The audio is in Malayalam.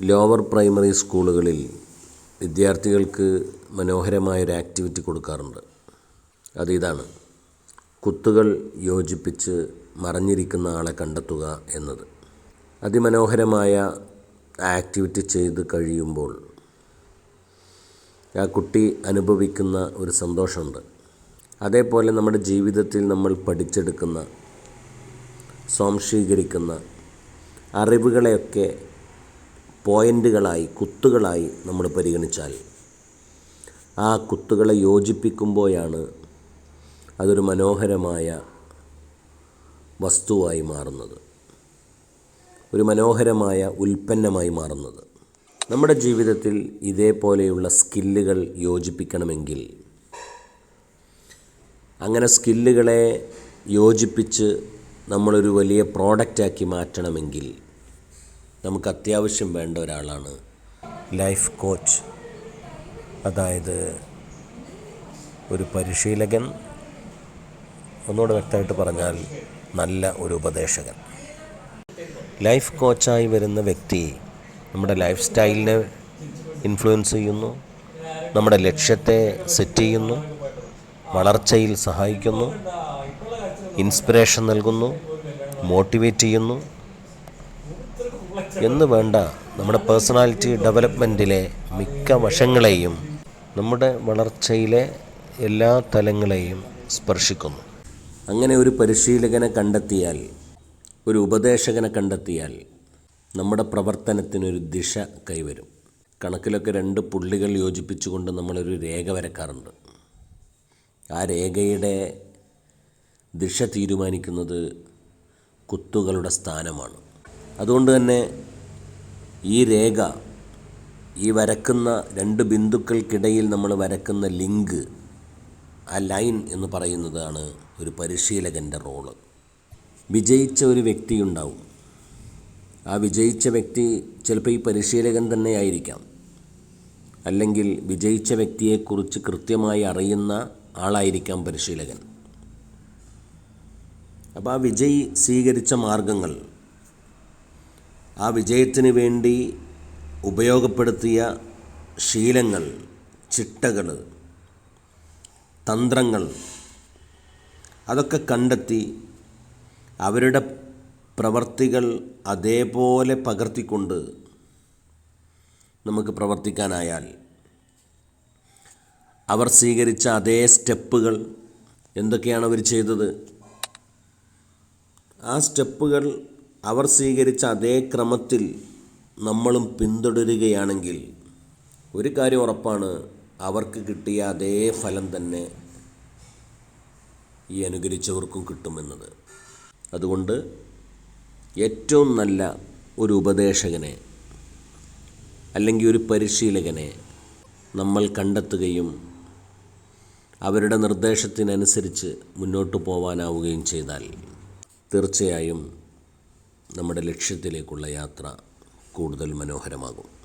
ലോവർ പ്രൈമറി സ്കൂളുകളിൽ വിദ്യാർത്ഥികൾക്ക് മനോഹരമായൊരു ആക്ടിവിറ്റി കൊടുക്കാറുണ്ട്. അതിതാണ് കുത്തുകൾ യോജിപ്പിച്ച് മറഞ്ഞിരിക്കുന്ന ആളെ കണ്ടെത്തുക എന്നത്. അതിമനോഹരമായ ആക്ടിവിറ്റി ചെയ്ത് കഴിയുമ്പോൾ ആ കുട്ടി അനുഭവിക്കുന്ന ഒരു സന്തോഷമുണ്ട്. അതേപോലെ നമ്മുടെ ജീവിതത്തിൽ നമ്മൾ പഠിച്ചെടുക്കുന്ന സ്വാംശീകരിക്കുന്ന അറിവുകളെയൊക്കെ പോയിന്റുകളായി കുത്തുകളായി നമ്മൾ പരിഗണിച്ചാൽ ആ കുത്തുകളെ യോജിപ്പിക്കുമ്പോഴാണ് അതൊരു മനോഹരമായ വസ്തുവായി മാറുന്നത്. ഒരു മനോഹരമായ ഉൽപ്പന്നമായി മാറുന്നത്. നമ്മുടെ ജീവിതത്തിൽ ഇതേപോലെയുള്ള സ്കില്ലുകൾ യോജിപ്പിക്കണമെങ്കിൽ അങ്ങനെ സ്കില്ലുകളെ യോജിപ്പിച്ച് നമ്മളൊരു വലിയ പ്രോഡക്റ്റാക്കി മാറ്റണമെങ്കിൽ നമുക്ക് അത്യാവശ്യം വേണ്ട ഒരാളാണ് ലൈഫ് കോച്ച്. അതായത് ഒരു പരിശീലകൻ. ഒന്നുകൂടെ വ്യക്തമായിട്ട് പറഞ്ഞാൽ നല്ല ഒരു ഉപദേശകൻ. ലൈഫ് കോച്ചായി വരുന്ന വ്യക്തി നമ്മുടെ ലൈഫ് സ്റ്റൈലിനെ ഇൻഫ്ലുവൻസ് ചെയ്യുന്നു. നമ്മുടെ ലക്ഷ്യത്തെ സെറ്റ് ചെയ്യുന്നു. വളർച്ചയിൽ സഹായിക്കുന്നു. ഇൻസ്പിറേഷൻ നൽകുന്നു. മോട്ടിവേറ്റ് ചെയ്യുന്നു. എന്ന് വേണ്ട നമ്മുടെ പേഴ്സണാലിറ്റി ഡെവലപ്മെന്റിലെ മിക്ക വശങ്ങളെയും നമ്മുടെ വളർച്ചയിലെ എല്ലാ തലങ്ങളെയും സ്പർശിക്കുന്നു. അങ്ങനെ ഒരു പരിശീലകനെ കണ്ടെത്തിയാൽ ഒരു ഉപദേശകനെ കണ്ടെത്തിയാൽ നമ്മുടെ പ്രവർത്തനത്തിനൊരു ദിശ കൈവരും. കണക്കിലൊക്കെ രണ്ട് പുള്ളികൾ യോജിപ്പിച്ചുകൊണ്ട് നമ്മളൊരു രേഖ വരക്കാറുണ്ട്. ആ രേഖയുടെ ദിശ തീരുമാനിക്കുന്നത് കുത്തുകളുടെ സ്ഥാനമാണ്. അതുകൊണ്ട് തന്നെ ഈ രേഖ ഈ വരക്കുന്ന രണ്ട് ബിന്ദുക്കൾക്കിടയിൽ നമ്മൾ വരക്കുന്ന ലിങ്ക് ആ ലൈൻ എന്ന് പറയുന്നതാണ് ഒരു പരിശീലകന്റെ റോൾ. വിജയിച്ച ഒരു വ്യക്തി ഉണ്ടാവും. ആ വിജയിച്ച വ്യക്തി ചിലപ്പോൾ ഈ പരിശീലകൻ തന്നെ ആയിരിക്കാം. അല്ലെങ്കിൽ വിജയിച്ച വ്യക്തിയെക്കുറിച്ച് കൃത്യമായി അറിയുന്ന ആളായിരിക്കാം പരിശീലകൻ. അപ്പോൾ ആ വിജയി സ്വീകരിച്ച മാർഗങ്ങൾ ആ വിജയത്തിന് വേണ്ടി ഉപയോഗപ്പെടുത്തിയ ശീലങ്ങൾ ചിട്ടകൾ തന്ത്രങ്ങൾ അതൊക്കെ കണ്ടെത്തി അവരുടെ പ്രവർത്തികൾ അതേപോലെ പകർത്തിക്കൊണ്ട് നമുക്ക് പ്രവർത്തിക്കാനായാൽ അവർ സ്വീകരിച്ച അതേ സ്റ്റെപ്പുകൾ എന്തൊക്കെയാണ് അവർ ചെയ്തത്? ആ സ്റ്റെപ്പുകൾ അവർ സ്വീകരിച്ച അതേ ക്രമത്തിൽ നമ്മളും പിന്തുടരുകയാണെങ്കിൽ ഒരു കാര്യം ഉറപ്പാണ് അവർക്ക് കിട്ടിയ അതേ ഫലം തന്നെ ഈ അനുകരിച്ചവർക്കും കിട്ടുമെന്നത്. അതുകൊണ്ട് ഏറ്റവും നല്ല ഒരു ഉപദേശകനെ അല്ലെങ്കിൽ ഒരു പരിശീലകനെ നമ്മൾ കണ്ടെത്തുകയും അവരുടെ നിർദ്ദേശത്തിനനുസരിച്ച് മുന്നോട്ട് പോവാനാവുകയും ചെയ്താൽ തീർച്ചയായും നമ്മുടെ ലക്ഷ്യത്തിലേക്കുള്ള യാത്ര കൂടുതൽ മനോഹരമാകും.